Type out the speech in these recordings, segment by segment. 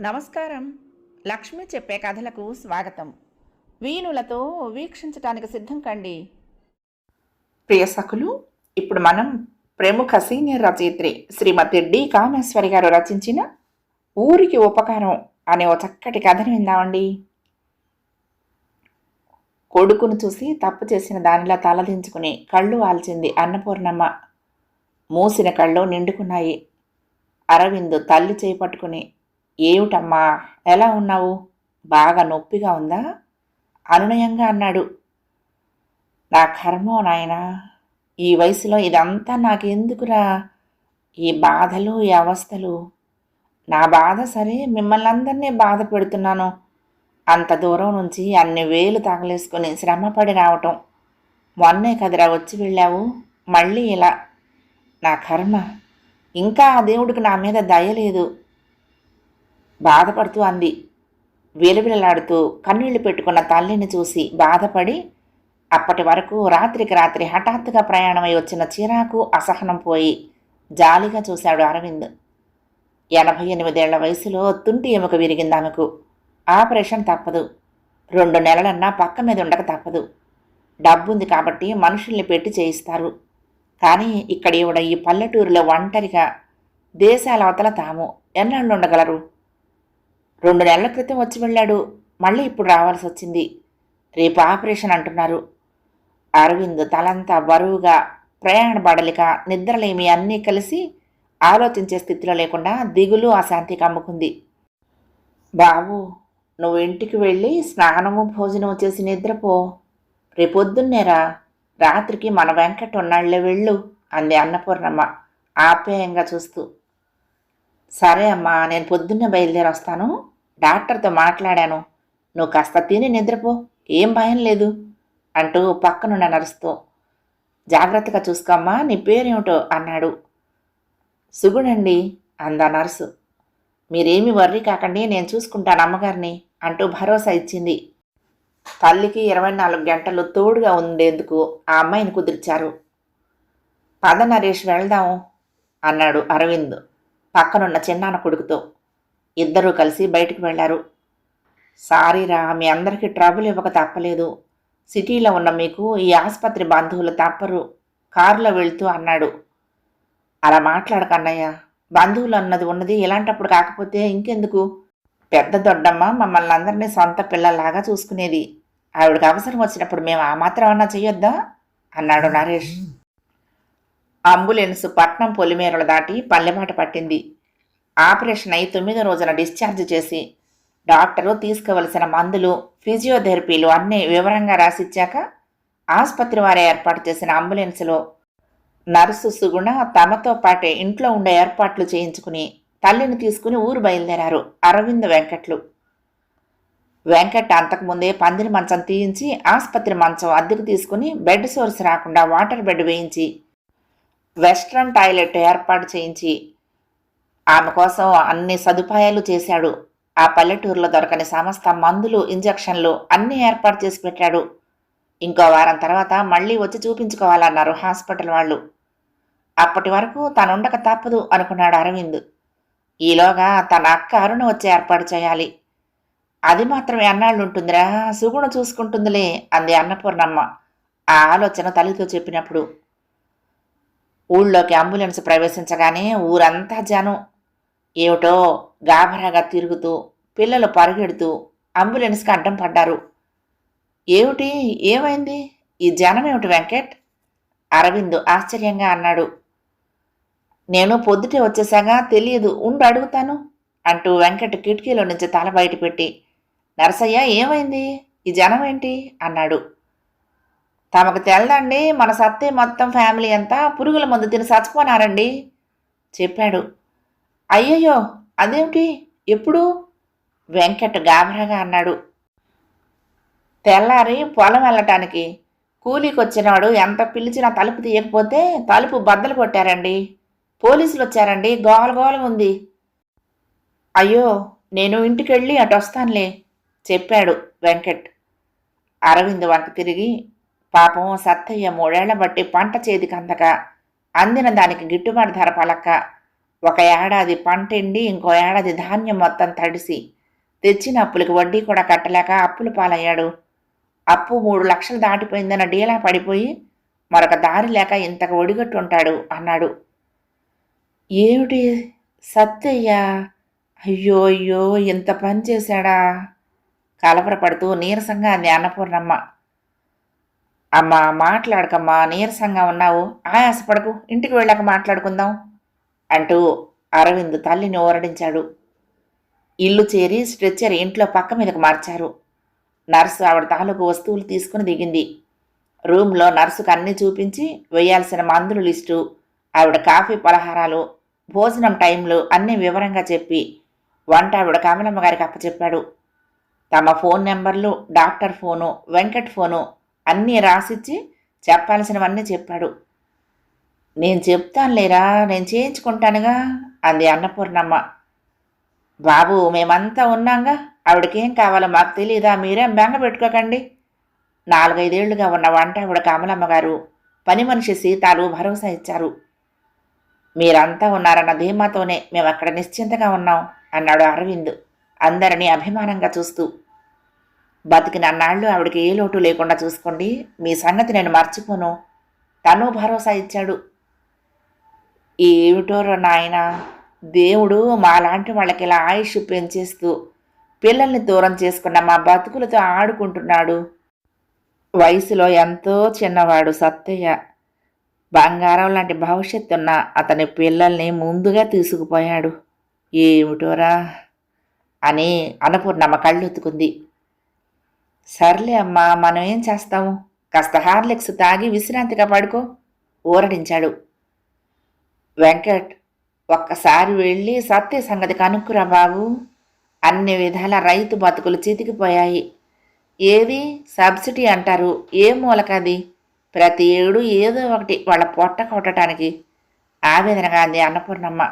నమస్కారం. లక్ష్మి చెప్పే కథలకు స్వాగతం. వీణులతో వీక్షించటానికి సిద్ధం కండి. ప్రియసకులు ఇప్పుడు మనం ప్రముఖ సీనియర్ రచయిత్రి శ్రీమతి డి. కామేశ్వరి గారు రచించిన ఊరికి ఉపకారం అనే ఓ చక్కటి కథను విందామండి. కొడుకును చూసి తప్పు చేసిన దానిలా తలదించుకుని కళ్ళు వాల్చింది అన్నపూర్ణమ్మ. మూసిన కళ్ళు నిండుకున్నాయి. అరవింద్ తల్లి చేపట్టుకుని ఏమిటమ్మా? ఎలా ఉన్నావు? బాగా నొప్పిగా ఉందా? అనునయంగా అన్నాడు. నా కర్మో నాయనా ఈ వయసులో ఇదంతా నాకెందుకురా? ఈ బాధలు ఈ అవస్థలు. నా బాధ సరే మిమ్మల్ని అందరినీ బాధ పెడుతున్నాను. అంత దూరం నుంచి అన్ని వేలు తగలేసుకుని శ్రమపడి రావటం. మొన్నే కదిరా వచ్చి వెళ్ళావు? మళ్ళీ ఇలా. నా కర్మ. ఇంకా ఆ దేవుడికి నా మీద దయ లేదు. బాధపడుతూ అంది. విలవిలలాడుతూ కన్నీళ్ళు పెట్టుకున్న తల్లిని చూసి బాధపడి అప్పటి వరకు రాత్రికి రాత్రి హఠాత్తుగా ప్రయాణమై వచ్చిన చిరాకు అసహనం పోయి జాలిగా చూశాడు అరవింద్. ఎనభై ఎనిమిదేళ్ళ వయసులో తుంటి ఎముక విరిగింది ఆమెకు. ఆపరేషన్ తప్పదు. రెండు నెలలన్నా పక్క మీద ఉండక తప్పదు. డబ్బుంది కాబట్టి మనుషుల్ని పెట్టి చేయిస్తారు. కానీ ఇక్కడ ఈవిడ ఈ పల్లెటూరులో ఒంటరిగా దేశాల అవతల తాము ఎన్నాళ్ళు ఉండగలరు రెండు నెలల క్రితం వచ్చి వెళ్ళాడు. మళ్ళీ ఇప్పుడు రావాల్సి వచ్చింది. రేపు ఆపరేషన్ అంటున్నారు. అరవింద్ తలంతా బరువుగా ప్రయాణ బడలిక నిద్రలేమి అన్నీ కలిసి ఆలోచించే స్థితిలో లేకుండా దిగులు అశాంతి కమ్ముకుంది బాబు నువ్వు ఇంటికి వెళ్ళి స్నానము భోజనము చేసి నిద్రపో. రేపొద్దున్నేరా రాత్రికి మన వెంకట ఉన్నాళ్ళే వెళ్ళు అంది అన్నపూర్ణమ్మ ఆప్యాయంగా చూస్తూ. సరే అమ్మా నేను పొద్దున్నే బయలుదేరి వస్తాను డాక్టర్తో మాట్లాడాను. నువ్వు కాస్త తిని నిద్రపో ఏం భయం లేదు అంటూ పక్కనున్న నరుస్తూ జాగ్రత్తగా చూసుకోమ్మా నీ పేరేమిటో అన్నాడు. సుగుడండి అందా నర్సు. మీరేమి వర్రీ కాకండి నేను చూసుకుంటాను అమ్మగారిని అంటూ భరోసా ఇచ్చింది. తల్లికి ఇరవై నాలుగు గంటలు తోడుగా ఉండేందుకు ఆ అమ్మాయిని కుదిర్చారు. పద నరేష్ వెళ్దాం అన్నాడు అరవింద్. పక్కనున్న చిన్నాన్న కొడుకుతో ఇద్దరూ కలిసి బయటికి వెళ్ళారు. సారీరా మీ అందరికీ ట్రబుల్ ఇవ్వక తప్పలేదు. సిటీలో ఉన్న మీకు ఈ ఆసుపత్రి బంధువులు తప్పరు. కారులో వెళ్తూ అన్నాడు. అలా మాట్లాడకన్నయ్య బంధువులు అన్నది ఉన్నది ఇలాంటప్పుడు కాకపోతే ఇంకెందుకు? పెద్ద దొడ్డమ్మ మమ్మల్ని అందరినీ సొంత పిల్లల్లాగా చూసుకునేది. ఆవిడకి అవసరం వచ్చినప్పుడు మేము ఆ మాత్రం అన్నా చేయొద్దా అన్నాడు నరేష్. అంబులెన్స్ పట్నం పొలిమేరలు దాటి పల్లెబాట పట్టింది. ఆపరేషన్ అయి తొమ్మిదో రోజున డిశ్చార్జ్ చేసి డాక్టరు తీసుకోవలసిన మందులు ఫిజియోథెరపీలు అన్నీ వివరంగా రాసిచ్చాక ఆసుపత్రి వారే ఏర్పాటు చేసిన అంబులెన్స్లో నర్సు సుగుణ తమతో పాటే ఇంట్లో ఉండే ఏర్పాట్లు చేయించుకుని తల్లిని తీసుకుని ఊరు బయలుదేరారు అరవింద్ వెంకట్లు. వెంకట్ అంతకుముందే పందిరి మంచం తీయించి ఆసుపత్రి మంచం అద్దెకు తీసుకుని బెడ్ సోర్స్ రాకుండా వాటర్ బెడ్ వేయించి వెస్ట్రన్ టాయిలెట్ ఏర్పాటు చేయించి ఆమె కోసం అన్ని సదుపాయాలు చేశాడు. ఆ పల్లెటూరులో దొరకని సమస్త మందులు ఇంజెక్షన్లు అన్నీ ఏర్పాటు చేసి పెట్టాడు. ఇంకో వారం తర్వాత మళ్ళీ వచ్చి చూపించుకోవాలన్నారు హాస్పిటల్ వాళ్ళు. అప్పటి వరకు తనుండక తప్పదు అనుకున్నాడు అరవింద్. ఈలోగా తన అక్క అరుణ వచ్చి ఏర్పాటు చేయాలి. అది మాత్రమే అన్నాళ్ళు ఉంటుందిరా సుగుణ చూసుకుంటుందిలే అంది అన్నపూర్ణమ్మ. ఆ ఆలోచన తల్లితో చెప్పినప్పుడు ఊళ్ళోకి అంబులెన్స్ ప్రవేశించగానే ఊరంతా జనం ఏమిటో గాభరాగా తిరుగుతూ పిల్లలు పరిగెడుతూ అంబులెన్స్కి అడ్డం పడ్డారు. ఏమిటి? ఏమైంది? ఈ జనం ఏమిటి వెంకట్? అరవింద్ ఆశ్చర్యంగా అన్నాడు. నేను పొద్దుటే వచ్చేసాగా తెలియదు ఉండు అడుగుతాను అంటూ వెంకట్ కిటికీలో నుంచి తల బయట పెట్టి నరసయ్య ఏమైంది? ఈ జనం ఏంటి? అన్నాడు. తమకు తెలదండి మన సత్తే మొత్తం ఫ్యామిలీ అంతా పురుగుల మందు తిని చచ్చిపోనారండి చెప్పాడు. అయ్యయ్యో అదేమిటి? ఎప్పుడు? వెంకట్ గాభరాగా అన్నాడు. తెల్లారి పొలం వెళ్ళటానికి కూలీకొచ్చినాడు ఎంత పిలిచినా తలుపు తీయకపోతే తలుపు బద్దలు కొట్టారండి. పోలీసులు వచ్చారండి గోల గోల ఉంది. అయ్యో నేను ఇంటికెళ్ళి అటు వస్తానులే చెప్పాడు వెంకట్. అరవింద్ వంక తిరిగి పాపం సత్తయ్య మూడేళ్ళ బట్టి పంట చేతికి అందక. అందిన దానికి గిట్టుబాటు ధర పలక్క ఒక ఏడాది పంటెండి ఇంకో ఏడాది ధాన్యం మొత్తం తడిసి. తెచ్చిన అప్పులకి వడ్డీ కూడా కట్టలేక అప్పులు పాలయ్యాడు. అప్పు మూడు లక్షలు దాటిపోయిందన్న డీలా పడిపోయి మరొక దారి లేక ఇంతకు ఒడిగట్టుంటాడు అన్నాడు. ఏమిటి సత్తయ్య? అయ్యో అయ్యో ఇంత పని చేశాడా? కలవరపడుతూ నీరసంగా అంది అన్నపూర్ణమ్మ అమ్మా మాట్లాడకమ్మా నీరసంగా ఉన్నావు. ఆయాసపడకు. ఇంటికి వెళ్ళాక మాట్లాడుకుందాం అంటూ అరవింద్ తల్లిని ఓరడించాడు. ఇల్లు చేరి స్ట్రెచ్చర్ ఇంట్లో పక్క మీదకు మార్చారు. నర్సు ఆవిడ తాలూకు వస్తువులు తీసుకుని దిగింది. రూమ్లో నర్సుకు అన్నీ చూపించి వేయాల్సిన మందులు లిస్టు ఆవిడ కాఫీ పలహారాలు భోజనం టైంలు అన్నీ వివరంగా చెప్పి వంట ఆవిడ కమలమ్మ గారికి అప్పచెప్పాడు. తమ ఫోన్ నెంబర్లు డాక్టర్ ఫోను వెంకట్ ఫోను అన్నీ రాసిచ్చి చెప్పాల్సినవన్నీ చెప్పాడు. నేను చెప్తాను లేరా నేను చేయించుకుంటానుగా అంది అన్నపూర్ణమ్మ. బాబు మేమంతా ఉన్నాంగా ఆవిడకేం కావాలో మాకు తెలియదా మీరేం బెంగ పెట్టుకోకండి. నాలుగైదేళ్ళుగా ఉన్న వంట ఆవిడ కమలమ్మ గారు పని మనిషి సీతాలు భరోసా ఇచ్చారు. మీరంతా ఉన్నారన్న ధీమాతోనే మేము అక్కడ నిశ్చింతగా ఉన్నాం అన్నాడు అరవింద్ అందరినీ అభిమానంగా చూస్తూ. బతికిన అన్నాళ్ళు ఆవిడకి ఏ లోటు లేకుండా చూసుకోండి. మీ సంగతి నేను మర్చిపోను. తను భరోసా ఇచ్చాడు. ఏమిటోరో నాయన దేవుడు మాలాంటి వాళ్ళకి ఇలా ఆయుష్ పెంచేస్తూ పిల్లల్ని దూరం చేసుకున్న మా బతుకులతో ఆడుకుంటున్నాడు. వయసులో ఎంతో చిన్నవాడు సత్తయ్య. బంగారం లాంటి భవిష్యత్తున్న అతని పిల్లల్ని ముందుగా తీసుకుపోయాడు. ఏమిటోరా అని అన్నపూర్ణమ్మ కళ్ళొత్తుకుంది. సర్లే అమ్మా మనం ఏం చేస్తాము కాస్త హార్లిక్స్ తాగి విశ్రాంతిగా పడుకో ఊరడించాడు. వెంకట్ ఒక్కసారి వెళ్ళి సత్య సంగతి కనుక్కురా బాబు. అన్ని విధాల రైతు బతుకులు చితికిపోయాయి. ఏది? సబ్సిడీ అంటారు. ఏ మూలకది ప్రతి ఏడు ఏదో ఒకటి వాళ్ళ పొట్ట కొట్టడానికి ఆవేదనగా అంది అన్నపూర్ణమ్మ.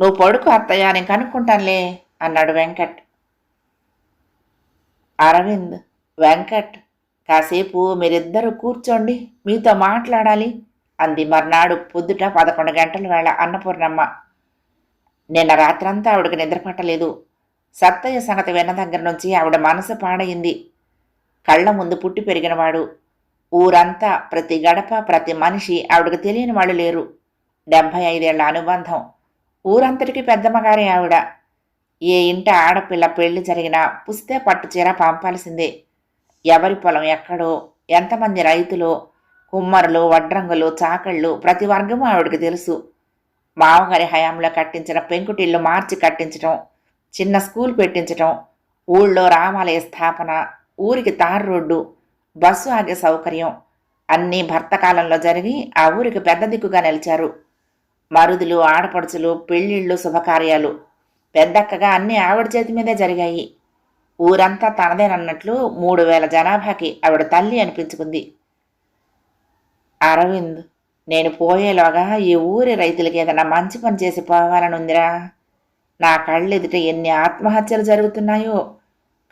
నువ్వు పడుకో అత్తయ్య నేను కనుక్కుంటానులే అన్నాడు వెంకట్. అరవింద్ వెంకట్ కాసేపు మీరిద్దరూ కూర్చోండి మీతో మాట్లాడాలి అంది మర్నాడు పొద్దుట పదకొండు గంటల వేళ అన్నపూర్ణమ్మ. నిన్న రాత్రంతా ఆవిడకి నిద్రపట్టలేదు. సత్తయ్య సంగతి విన్న దగ్గర నుంచి ఆవిడ మనసు పాడయింది కళ్ళ ముందు పుట్టి పెరిగినవాడు. ఊరంతా ప్రతి గడప ప్రతి మనిషి ఆవిడకు తెలియని వాళ్ళు లేరు. డెబ్భై ఐదేళ్ళ అనుబంధం. ఊరంతటికి పెద్దమ్మగారే ఆవిడ. ఏ ఇంట ఆడపిల్ల పెళ్ళి జరిగినా పుస్తే పట్టు చీర పంపాల్సిందే. ఎవరి పొలం ఎక్కడో ఎంతమంది రైతులు కుమ్మరులు వడ్రంగులు చాకళ్ళు ప్రతి వర్గము ఆవిడకి తెలుసు. మామగారి హయాంలో కట్టించిన పెంకుటిల్లు మార్చి కట్టించటం చిన్న స్కూల్ పెట్టించటం ఊళ్ళో రామాలయ స్థాపన ఊరికి తారు రోడ్డు బస్సు ఆగే సౌకర్యం అన్నీ భర్త కాలంలో జరిగి ఆ ఊరికి పెద్ద దిక్కుగా నిలిచారు. మరుదులు ఆడపడుచులు పెళ్ళిళ్ళు శుభకార్యాలు పెద్దక్కగా అన్నీ ఆవిడ చేతి మీదే జరిగాయి. ఊరంతా తనదేనన్నట్లు మూడు వేల జనాభాకి ఆవిడ తల్లి అనిపించుకుంది. అరవింద్ నేను పోయేలోగా ఈ ఊరి రైతులకి ఏదైనా మంచి పని చేసి పోవాలనుందిరా. నా కళ్ళెదుట ఎన్ని ఆత్మహత్యలు జరుగుతున్నాయో.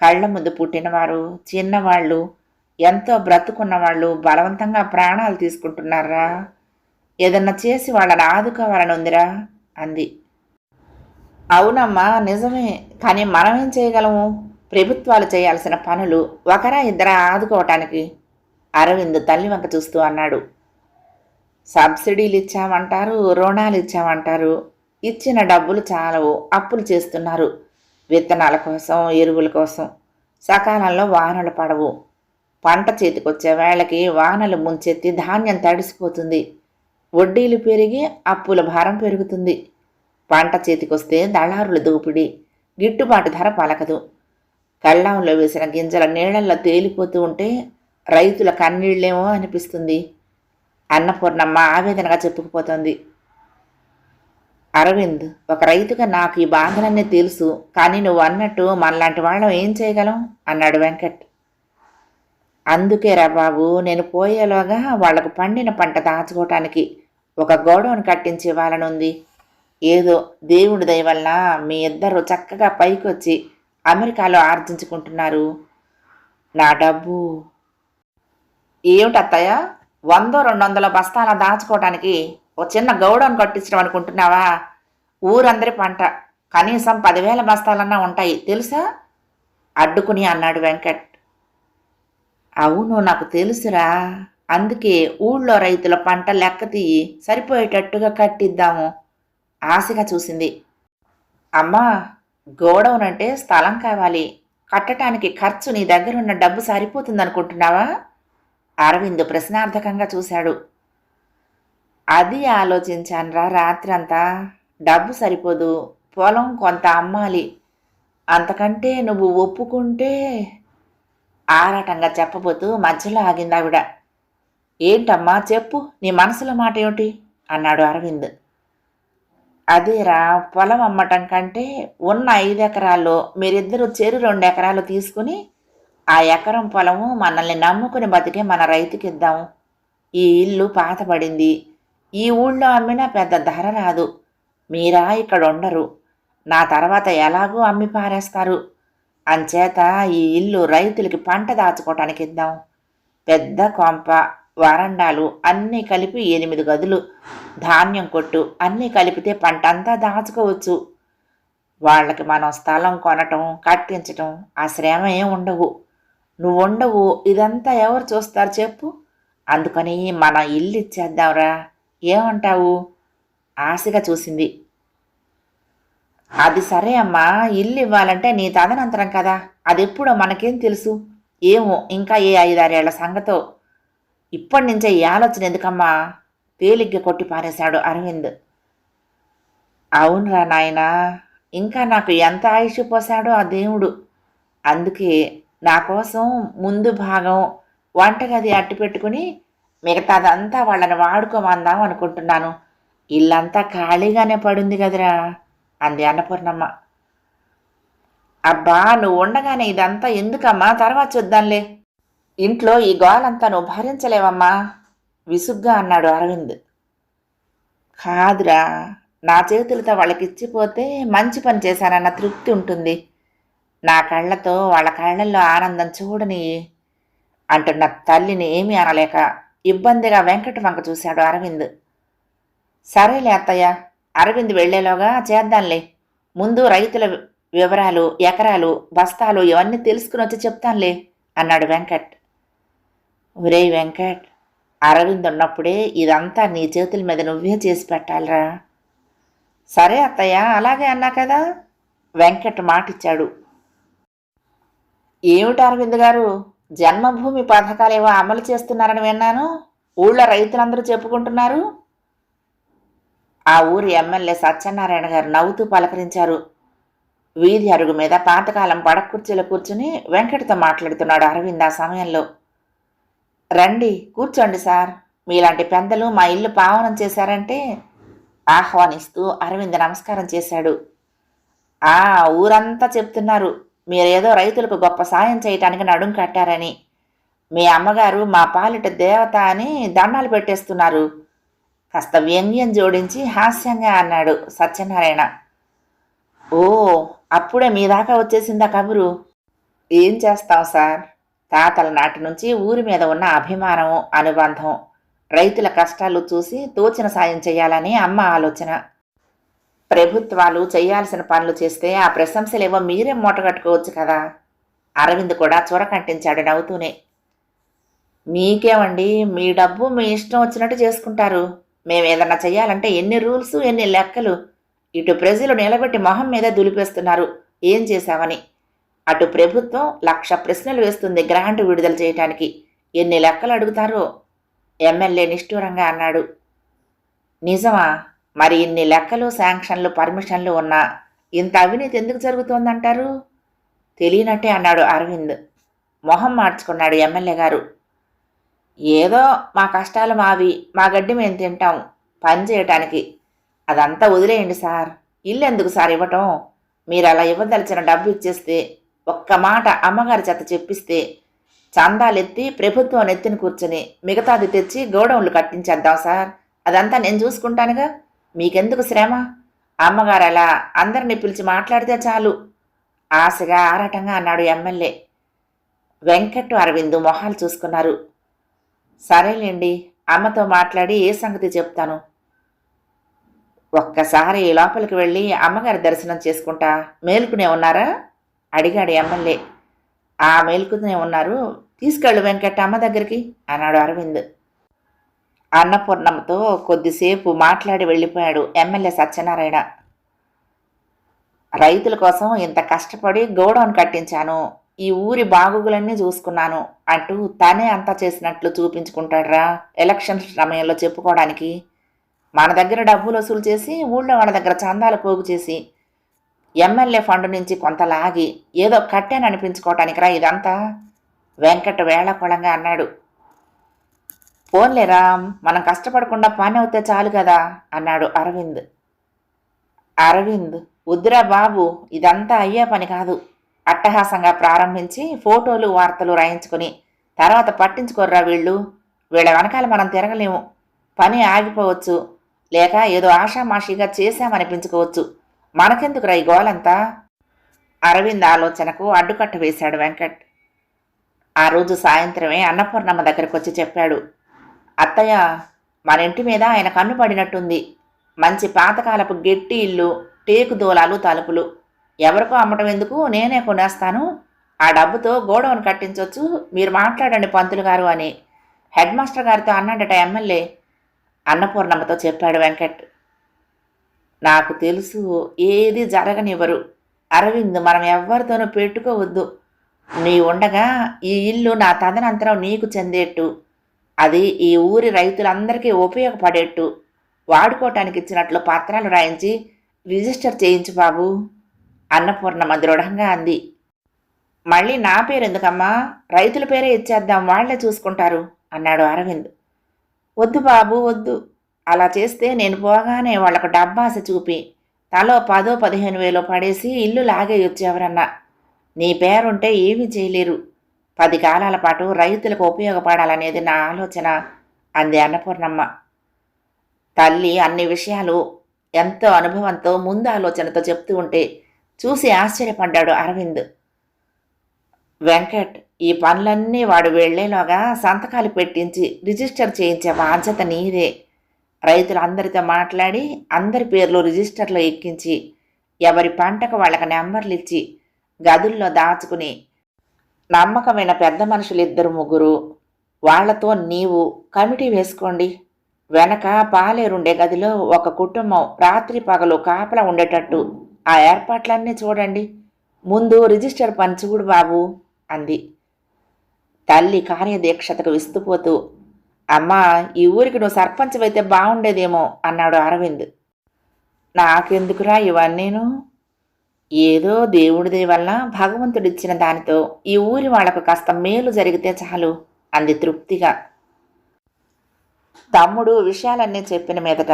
కళ్ళ ముందు పుట్టినవారు చిన్నవాళ్ళు ఎంతో బ్రతుకున్న వాళ్ళు బలవంతంగా ప్రాణాలు తీసుకుంటున్నారా. ఏదన్నా చేసి వాళ్ళని ఆదుకోవాలని ఉందిరా అంది. అవునమ్మా నిజమే. కానీ మనమేం చేయగలము? ప్రభుత్వాలు చేయాల్సిన పనులు ఒకరా ఇద్దరా ఆదుకోవటానికి? అరవింద్ తల్లి వంక చూస్తూ అన్నాడు. సబ్సిడీలు ఇచ్చామంటారు రుణాలు ఇచ్చామంటారు. ఇచ్చిన డబ్బులు చాలవు అప్పులు చేస్తున్నారు. విత్తనాల కోసం ఎరువుల కోసం. సకాలంలో వానలు పడవు. పంట చేతికొచ్చే వేళకి వానలు ముంచెత్తి ధాన్యం తడిసిపోతుంది. వడ్డీలు పెరిగి అప్పుల భారం పెరుగుతుంది. పంట చేతికొస్తే దళారుల దోపిడీ. గిట్టుబాటు ధర పలకదు. కళ్ళంలో వేసిన గింజల నీళ్ళల్లో తేలిపోతూ ఉంటే రైతుల కన్నీళ్ళేమో అనిపిస్తుంది. అన్నపూర్ణమ్మ ఆవేదనగా చెప్పుకుపోతుంది. అరవింద్ ఒక రైతుగా నాకు ఈ బాధలన్నీ తెలుసు కానీ నువ్వు అన్నట్టు మనలాంటి వాళ్ళం ఏం చేయగలం? అన్నాడు వెంకట్. అందుకేరా బాబు నేను పోయేలోగా వాళ్ళకు పండిన పంట దాచుకోవటానికి ఒక గోడౌన్ కట్టించి ఇవ్వాలనుంది. ఏదో దేవుడి దయ వల్ల మీ ఇద్దరు చక్కగా పైకొచ్చి అమెరికాలో ఆర్జించుకుంటున్నారు. నా డబ్బు. ఏమిటత్తయ్య వందో రెండు వందల బస్తాల దాచుకోవటానికి ఓ చిన్న గౌడను కట్టించడం అనుకుంటున్నావా? ఊరందరి పంట. కనీసం పదివేల బస్తాలన్నా ఉంటాయి. తెలుసా? అడ్డుకుని అన్నాడు వెంకట్. అవును నాకు తెలుసురా. అందుకే ఊళ్ళో రైతుల పంట లెక్క తీయి సరిపోయేటట్టుగా కట్టిద్దాము. ఆశగా చూసింది. అమ్మా గోడౌనంటే స్థలం కావాలి. కట్టడానికి ఖర్చు నీ దగ్గరున్న డబ్బు సరిపోతుందనుకుంటున్నావా? అరవింద్ ప్రశ్నార్థకంగా చూశాడు. అది ఆలోచించానురా రాత్రంతా. డబ్బు సరిపోదు. పొలం కొంత అమ్మాలి. అంతకంటే నువ్వు ఒప్పుకుంటే ఆరాటంగా చెప్పబోతూ మధ్యలో ఆగింది ఆవిడ ఏంటమ్మా చెప్పు. నీ మనసులో మాట ఏమిటి అన్నాడు అరవింద్. అదేరా పొలం అమ్మటం కంటే ఉన్న ఐదు ఎకరాల్లో మీరిద్దరూ చేరు రెండు ఎకరాలు తీసుకుని ఆ ఎకరం పొలము మనల్ని నమ్ముకుని బతికే మన రైతుకి ఇద్దాం. ఈ ఇల్లు పాతబడింది. ఈ ఊళ్ళో అమ్మినా పెద్ద ధర రాదు. మీరా ఇక్కడ ఉండరు. నా తర్వాత ఎలాగూ అమ్మి పారేస్తారు. అంచేత ఈ ఇల్లు రైతులకి పంట దాచుకోవటానికి ఇద్దాం. పెద్ద కొంప. వరండాలు అన్నీ కలిపి ఎనిమిది గదులు. ధాన్యం కొట్టు అన్నీ కలిపితే పంట అంతా దాచుకోవచ్చు. వాళ్ళకి మనం స్థలం కొనటం కట్టించటం ఆ శ్రమ ఏం ఉండవు. నువ్వు ఉండవు ఇదంతా ఎవరు చూస్తారు చెప్పు. అందుకని మన ఇల్లు ఇచ్చేద్దాంరా. ఏమంటావు? ఆశగా చూసింది. అది సరే అమ్మా. ఇల్లు ఇవ్వాలంటే నీ తదనంతరం కదా. అది ఎప్పుడో మనకేం తెలుసు? ఏమో ఇంకా ఏ ఐదారేళ్ళ సంగతో. ఇప్పటి నుంచే ఈ ఆలోచన ఎందుకమ్మా? తేలిగ్గా కొట్టి పారేశాడు అరవింద్. అవునరా నాయనా ఇంకా నాకు ఎంత ఆయుష్ పోసాడో ఆ దేవుడు. అందుకే నా కోసం ముందు భాగం వంటగది అట్టు పెట్టుకుని మిగతాదంతా వాళ్ళని వాడుకోమందాం అనుకుంటున్నాను. ఇల్లంతా ఖాళీగానే పడుంది కదరా అంది అన్నపూర్ణమ్మ. అబ్బా నువ్వు ఉండగానే ఇదంతా ఎందుకమ్మా? తర్వాత చూద్దాంలే. ఇంట్లో ఈ గోలంతా నువ్వు భరించలేవమ్మా. విసుగ్గా అన్నాడు అరవింద్. కాదురా నా చేతులతో వాళ్ళకి ఇచ్చిపోతే మంచి పని చేశానన్న తృప్తి ఉంటుంది. నా కళ్ళతో వాళ్ళ కళ్ళల్లో ఆనందం చూడని అంటున్న తల్లిని ఏమీ అనలేక ఇబ్బందిగా వెంకట వంక చూశాడు అరవింద్. సరేలే అత్తయ్య అరవింద్ వెళ్ళేలోగా చేద్దాంలే. ముందు రైతుల వివరాలు ఎకరాలు బస్తాలు ఇవన్నీ తెలుసుకుని వచ్చి చెప్తానులే అన్నాడు వెంకట్. ఒరే వెంకట్ అరవింద్ ఉన్నప్పుడే ఇదంతా నీ చేతుల మీద నువ్వే చేసి పెట్టాలిరా. సరే అత్తయ్య అలాగే అన్నా కదా? వెంకట్ మాటిచ్చాడు. ఏమిటి అరవింద్ గారు? జన్మభూమి పథకాలేవో అమలు చేస్తున్నారని విన్నాను. ఊళ్ళో రైతులందరూ చెప్పుకుంటున్నారు. ఆ ఊరి ఎమ్మెల్యే సత్యనారాయణ గారు నవ్వుతూ పలకరించారు. వీధి అరుగు మీద పాతకాలం పడకుర్చీలో కూర్చుని వెంకటతో మాట్లాడుతున్నాడు అరవింద్ ఆ సమయంలో. రండి కూర్చోండి సార్. మీలాంటి పెద్దలు మా ఇల్లు పావనం చేశారంటే ఆహ్వానిస్తూ అరవింద్ నమస్కారం చేశాడు. ఆ ఊరంతా చెప్తున్నారు. మీరేదో రైతులకు గొప్ప సాయం చేయటానికి నడుం కట్టారని. మీ అమ్మగారు మా పాలిట దేవత అని దండాలు పెట్టేస్తున్నారు. కాస్త వ్యంగ్యం జోడించి హాస్యంగా అన్నాడు సత్యనారాయణ. ఓ అప్పుడే మీ దాకా వచ్చేసిందా కబురు? ఏం చేస్తాం సార్? తాతల నాటి నుంచి ఊరి మీద ఉన్న అభిమానం అనుబంధం రైతుల కష్టాలు చూసి తోచిన సాయం చేయాలని అమ్మ ఆలోచన. ప్రభుత్వాలు చేయాల్సిన పనులు చేస్తే ఆ ప్రశంసలేవో మీరే మూటగట్టుకోవచ్చు కదా. అరవింద్ కూడా చూరకంటించాడు నవ్వుతూనే. మీకేమండి? మీ డబ్బు మీ ఇష్టం వచ్చినట్టు చేసుకుంటారు. మేము ఏదన్నా చేయాలంటే ఎన్ని రూల్స్ ఎన్ని లెక్కలు. ఇటు ప్రజలు నిలబెట్టి మొహం మీద దులిపేస్తున్నారు. ఏం చేశామని. అటు ప్రభుత్వం లక్ష ప్రశ్నలు వేస్తుంది గ్రాంట్ విడుదల చేయటానికి. ఎన్ని లెక్కలు అడుగుతారో? ఎమ్మెల్యే నిష్ఠూరంగా అన్నాడు. నిజమా? మరి ఇన్ని లెక్కలు శాంక్షన్లు పర్మిషన్లు ఉన్నా ఇంత అవినీతి ఎందుకు జరుగుతోందంటారు? తెలియనట్టే అన్నాడు అరవింద్. మొహం మార్చుకున్నాడు ఎమ్మెల్యే గారు. ఏదో మా కష్టాలు మావి మా గడ్డి మేము తింటాం పని చేయటానికి. అదంతా వదిలేయండి సార్. ఇల్లు ఎందుకు సార్ ఇవ్వటం? మీరు అలా ఇవ్వదలిచిన డబ్బు ఇచ్చేస్తే ఒక్క మాట అమ్మగారి చేత చెప్పిస్తే చందాలెత్తి ప్రభుత్వం నెత్తిన కూర్చొని మిగతాది తెచ్చి గోడౌన్లు కట్టించేద్దాం సార్. అదంతా నేను చూసుకుంటానుగా. మీకెందుకు శ్రమ? అమ్మగారు అలా అందరిని పిలిచి మాట్లాడితే చాలు. ఆశగా ఆరాటంగా అన్నాడు ఎమ్మెల్యే. వెంకట్ అరవింద్ మొహాలు చూసుకున్నారు. సరేలేండి అమ్మతో మాట్లాడి ఏ సంగతి చెప్తాను? ఒక్కసారి లోపలికి వెళ్ళి అమ్మగారి దర్శనం చేసుకుంటా. మేలుకునే ఉన్నారా? అడిగాడు ఎమ్మెల్యే ఆ మేలుకునే ఉన్నారు. తీసుకెళ్ళు వెంకట అమ్మ దగ్గరికి అన్నాడు అరవింద్. అన్నపూర్ణమ్మతో కొద్దిసేపు మాట్లాడి వెళ్ళిపోయాడు ఎమ్మెల్యే సత్యనారాయణ. రైతుల కోసం ఇంత కష్టపడి గోడౌన్ కట్టించాను. ఈ ఊరి బాగుగులన్నీ చూసుకున్నాను. అంటూ తనే అంతా చేసినట్లు చూపించుకుంటాడ్రా ఎలక్షన్ సమయంలో చెప్పుకోవడానికి. మన దగ్గర డబ్బులు వసూలు చేసి ఊళ్ళో వాళ్ళ దగ్గర చందాలు పోగు చేసి ఎమ్మెల్యే ఫండ్ నుంచి కొంత లాగి ఏదో కట్టాను అనిపించుకోవటానికి రా ఇదంతా. వెంకట వేళకోళంగా అన్నాడు. పోన్లేరా మనం కష్టపడకుండా పని అవుతే చాలు కదా అన్నాడు అరవింద్. అరవింద్ ఉద్రా బాబు ఇదంతా అయ్యే పని కాదు. అట్టహాసంగా ప్రారంభించి ఫోటోలు వార్తలు రాయించుకొని తర్వాత పట్టించుకోర్రా వీళ్ళు. వీళ్ళ వెనకాల మనం తిరగలేము. పని ఆగిపోవచ్చు. లేక ఏదో ఆషామాషిగా చేశామనిపించుకోవచ్చు. మనకెందుకురా ఈ గోలంతా? అరవింద్ ఆలోచనకు అడ్డుకట్ట వేశాడు వెంకట్. ఆ రోజు సాయంత్రమే అన్నపూర్ణమ్మ దగ్గరకు వచ్చి చెప్పాడు అత్తయ్య మన ఇంటి మీద ఆయన కన్ను పడినట్టుంది. మంచి పాతకాలపు గట్టి ఇల్లు టేకు దూలాలు తలుపులు. ఎవరికో అమ్మటం ఎందుకు? నేనే కొనేస్తాను. ఆ డబ్బుతో గోడౌన్ కట్టించవచ్చు మీరు మాట్లాడండి పంతులు గారు అని. హెడ్ మాస్టర్ గారితో అన్నాడట ఎమ్మెల్యే అన్నపూర్ణమ్మతో చెప్పాడు వెంకట్. నాకు తెలుసు ఏది జరగనివ్వరు. అరవింద్ మనం ఎవ్వరితోనూ పెట్టుకోవద్దు. నీ ఉండగా ఈ ఇల్లు నా తదనంతరం నీకు చెందేట్టు. అది ఈ ఊరి రైతులందరికీ ఉపయోగపడేట్టు. వాడుకోవటానికి ఇచ్చినట్లు పత్రాలు రాయించి రిజిస్టర్ చేయించు బాబు అన్నపూర్ణమ్మ దృఢంగా అంది. మళ్ళీ నా పేరు ఎందుకమ్మా రైతుల పేరే ఇచ్చేద్దాం వాళ్ళే చూసుకుంటారు అన్నాడు అరవింద్. వద్దు బాబు వద్దు. అలా చేస్తే నేను పోగానే వాళ్ళకు డబ్బాస చూపి తలో పదో పదిహేను వేలు పడేసి ఇల్లు లాగేయొచ్చు ఎవరన్నా నీ పేరుంటే ఏమీ చేయలేరు. పది కాలాల పాటు రైతులకు ఉపయోగపడాలనేది నా ఆలోచన అంది అన్నపూర్ణమ్మ. తల్లి అన్ని విషయాలు ఎంతో అనుభవంతో ముందు ఆలోచనతో చెప్తూ ఉంటే చూసి ఆశ్చర్యపడ్డాడు అరవింద్. వెంకట్ ఈ పనులన్నీ వాడు వెళ్ళేలోగా సంతకాలు పెట్టించి రిజిస్టర్ చేయించే బాధ్యత నీదే. రైతులందరితో మాట్లాడి అందరి పేర్లు రిజిస్టర్లో ఎక్కించి ఎవరి పంటకు వాళ్ళకి నెంబర్లు ఇచ్చి గదుల్లో దాచుకుని నమ్మకమైన పెద్ద మనుషులు ఇద్దరు ముగ్గురు వాళ్ళతో నీవు కమిటీ వేసుకోండి. వెనక పాలేరుండే గదిలో ఒక కుటుంబం రాత్రి పగలు కాపలా ఉండేటట్టు ఆ ఏర్పాట్లన్నీ చూడండి. ముందు రిజిస్టర్ పని చూడు బాబు అంది. తల్లి కార్యదీక్షతకు విస్తుపోతూ అమ్మా ఈ ఊరికి నువ్వు సర్పంచ్ అయితే బాగుండేదేమో అన్నాడు అరవింద్. నాకెందుకురా ఇవన్నీను? ఏదో దేవుడిదే వల్ల భగవంతుడిచ్చిన దానితో ఈ ఊరి వాళ్ళకు కాస్త మేలు జరిగితే చాలు అంది తృప్తిగా. తమ్ముడు విషయాలన్నీ చెప్పిన మీదట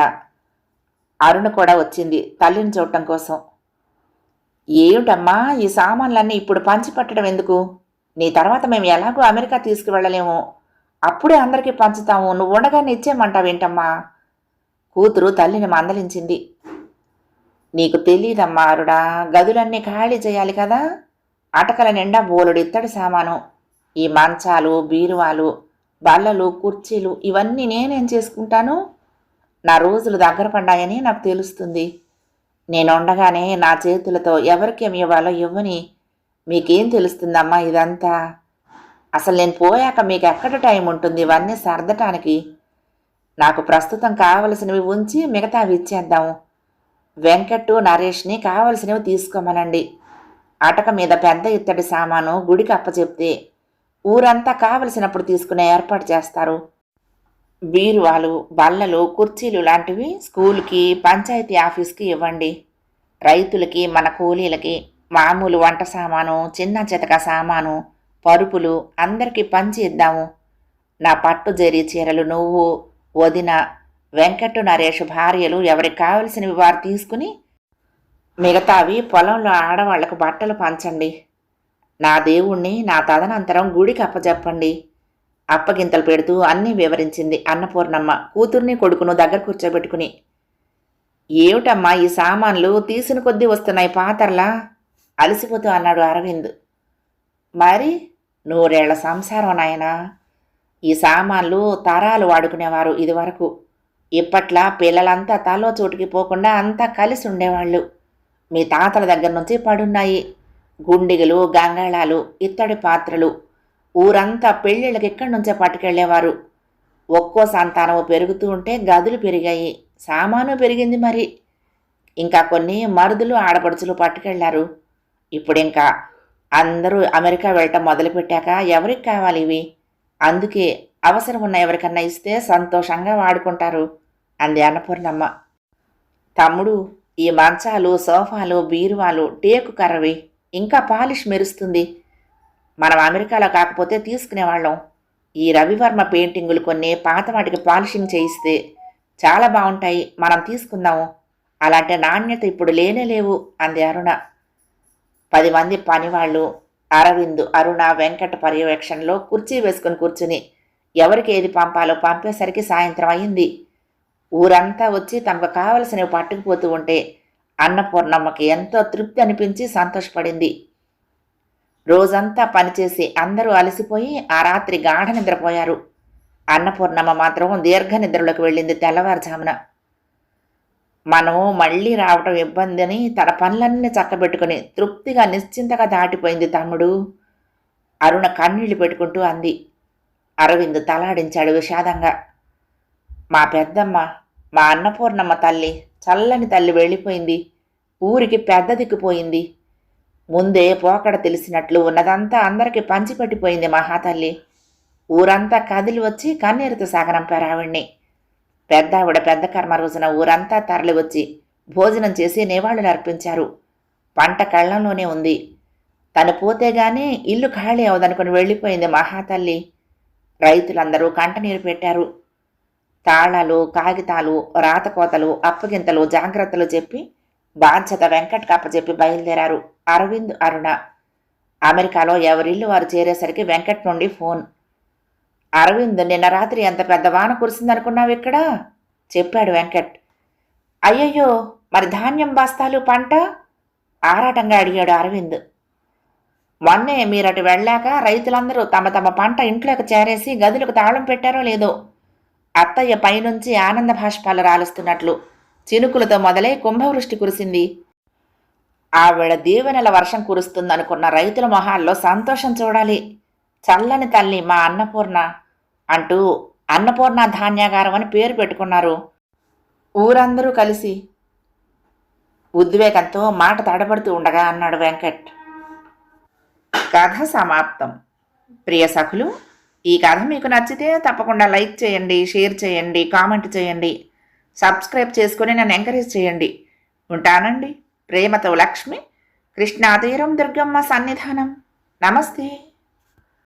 అరుణ కూడా వచ్చింది తల్లిని చూడటం కోసం. ఏమిటమ్మా ఈ సామాన్లన్నీ ఇప్పుడు పంచిపెట్టడం ఎందుకు? నీ తర్వాత మేము ఎలాగో అమెరికా తీసుకువెళ్ళలేము. అప్పుడే అందరికీ పంచుతాము. నువ్వు ఉండగానే ఇచ్చేయమంటావేంటమ్మా కూతురు తల్లిని మందలించింది. నీకు తెలియదమ్మా అరుడా గదులన్నీ ఖాళీ చేయాలి కదా? అటకల నిండా బోలుడు ఇత్తడి సామాను ఈ మంచాలు బీరువాలు బల్లలు కుర్చీలు ఇవన్నీ నేనేం చేసుకుంటాను? నా రోజులు దగ్గర పడ్డాయని నాకు తెలుస్తుంది. నేను ఉండగానే నా చేతులతో ఎవరికేం ఇవ్వాలో ఇవ్వని మీకేం తెలుస్తుందమ్మా ఇదంతా? అసలు నేను పోయాక మీకు ఎక్కడ టైం ఉంటుంది? ఇవన్నీ సర్దటానికి నాకు ప్రస్తుతం కావలసినవి ఉంచి మిగతావి ఇచ్చేద్దాము. వెంకట్టు నరేష్ని కావలసినవి తీసుకోమనండి. అటక మీద పెద్ద ఇత్తడి సామాను గుడికి అప్పచెప్తే ఊరంతా కావలసినప్పుడు తీసుకునే ఏర్పాటు చేస్తారు. బీరువాలు బల్లలు కుర్చీలు లాంటివి స్కూల్కి పంచాయతీ ఆఫీస్కి ఇవ్వండి. రైతులకి మన కూలీలకి మామూలు వంట సామాను చిన్న చితక సామాను పరుపులు అందరికీ పంచి ఇద్దాము. నా పట్టు జరి చీరలు నువ్వు వదిన వెంకట్టు నరేష్ భార్యలు ఎవరికి కావలసినవి వారు తీసుకుని మిగతావి పొలంలో ఆడవాళ్ళకు బట్టలు పంచండి. నా దేవుణ్ణి నా తదనంతరం గుడికి అప్పచెప్పండి అప్పగింతలు పెడుతూ అన్నీ వివరించింది అన్నపూర్ణమ్మ కూతుర్ని కొడుకును దగ్గర కూర్చోబెట్టుకుని. ఏమిటమ్మా ఈ సామాన్లు? తీసిన కొద్దీ వస్తున్నాయి పాతర్లా? అలసిపోతూ అన్నాడు అరవింద్. మరి? నూరేళ్ళ సంసారం నాయనా. ఈ సామాన్లు తరాలు వాడుకునేవారు ఇదివరకు. ఇప్పట్లా పిల్లలంతా తలో చోటుకి పోకుండా అంతా కలిసి ఉండేవాళ్ళు. మీ తాతల దగ్గర నుంచి పడున్నాయి. గుండిగలు గంగాళాలు ఇత్తడి పాత్రలు. ఊరంతా పెళ్ళిళ్ళకి ఇక్కడి నుంచే పట్టుకెళ్ళేవారు. ఒక్కో సంతానము పెరుగుతూ ఉంటే గదులు పెరిగాయి. సామాను పెరిగింది మరి. ఇంకా కొన్ని మరుదులు ఆడపడుచులు పట్టుకెళ్ళారు. ఇప్పుడింకా అందరూ అమెరికా వెళ్ళటం మొదలుపెట్టాక ఎవరికి కావాలి ఇవి? అందుకే అవసరం ఉన్న ఎవరికన్నా ఇస్తే సంతోషంగా వాడుకుంటారు అంది అన్నపూర్ణమ్మ. తమ్ముడు ఈ మంచాలు సోఫాలు బీరువాలు టేకు కర్రవి. ఇంకా పాలిష్ మెరుస్తుంది. మనం అమెరికాలో కాకపోతే తీసుకునేవాళ్ళం. ఈ రవివర్మ పెయింటింగులు కొన్ని పాత వాటికి పాలిషింగ్ చేయిస్తే చాలా బాగుంటాయి. మనం తీసుకుందాము. అలాంటి నాణ్యత ఇప్పుడు లేనే లేవు అంది అరుణ. పది మంది పనివాళ్ళు అరవింద్ అరుణ వెంకట పర్యవేక్షణలో కుర్చీ వేసుకుని కూర్చుని ఎవరికి ఏది పంపాలో పంపేసరికి సాయంత్రం అయింది. ఊరంతా వచ్చి తమకు కావలసినవి పట్టుకుపోతూ ఉంటే అన్నపూర్ణమ్మకి ఎంతో తృప్తి అనిపించి సంతోషపడింది. రోజంతా పనిచేసి అందరూ అలసిపోయి ఆ రాత్రి గాఢ నిద్రపోయారు. అన్నపూర్ణమ్మ మాత్రం దీర్ఘ నిద్రలోకి వెళ్ళింది తెల్లవారుజామున. మనం మళ్ళీ రావటం ఇబ్బందిని తన పనులన్నీ చక్కబెట్టుకుని తృప్తిగా నిశ్చింతగా దాటిపోయింది తమ్ముడు. అరుణ కన్నీళ్ళు పెట్టుకుంటూ అంది. అరవింద్ తలాడించాడు విషాదంగా. మా పెద్దమ్మ మా అన్నపూర్ణమ్మ తల్లి చల్లని తల్లి వెళ్ళిపోయింది. ఊరికి పెద్ద దిక్కుపోయింది ముందే పోకడ తెలిసినట్లు ఉన్నదంతా అందరికీ పంచిపెట్టిపోయింది మహాతల్లి. ఊరంతా కదిలి వచ్చి కన్నీరుతో సాగనంపారు ఆవిడ్ని పెద్ద ఆవిడ పెద్ద కర్మ రోజున ఊరంతా తరలి వచ్చి భోజనం చేసి నివాళులు అర్పించారు. పంట కళ్ళంలోనే ఉంది. తను పోతే గానీ ఇల్లు ఖాళీ అవదనుకుని వెళ్ళిపోయింది మహాతల్లి. రైతులందరూ కంటనీరు పెట్టారు. తాళాలు కాగితాలు రాతకోతలు అప్పగింతలు జాగ్రత్తలు చెప్పి బాధ్యత వెంకట్ కప్పచెప్పి బయలుదేరారు అరవింద్ అరుణ. అమెరికాలో ఎవరిల్లు వారు చేరేసరికి వెంకట్ నుండి ఫోన్. అరవింద్ నిన్న రాత్రి ఎంత పెద్ద వాన కురిసిందనుకున్నావు ఇక్కడ? చెప్పాడు వెంకట్. అయ్యయ్యో మరి ధాన్యం బస్తాలు పంట? ఆరాటంగా అడిగాడు అరవింద్. మొన్నే మీరటు వెళ్ళాక రైతులందరూ తమ తమ పంట ఇంట్లోకి చేరేసి గదులకు తాళం పెట్టారో లేదో? అత్తయ్య పైనుంచి ఆనంద భాష్పాలు రాలుస్తున్నట్లు. చినుకులతో మొదలై కుంభవృష్టి కురిసింది. ఆవిడ దీవెనల వర్షం కురుస్తుందనుకున్న రైతుల మొహాల్లో సంతోషం చూడాలి. చల్లని తల్లి మా అన్నపూర్ణ. అంటూ అన్నపూర్ణ ధాన్యాగారం అని పేరు పెట్టుకున్నారు. ఊరందరూ కలిసి ఉద్వేగంతో మాట తడబడుతూ ఉండగా అన్నాడు వెంకట్. కథ సమాప్తం. ప్రియ సఖులు ఈ కథ మీకు నచ్చితే తప్పకుండా లైక్ చేయండి షేర్ చేయండి కామెంట్ చేయండి సబ్స్క్రైబ్ చేసుకొని నన్ను ఎంకరేజ్ చేయండి. ఉంటానండి. ప్రేమతో లక్ష్మి కృష్ణాతీరం దుర్గమ్మ సన్నిధానం. నమస్తే.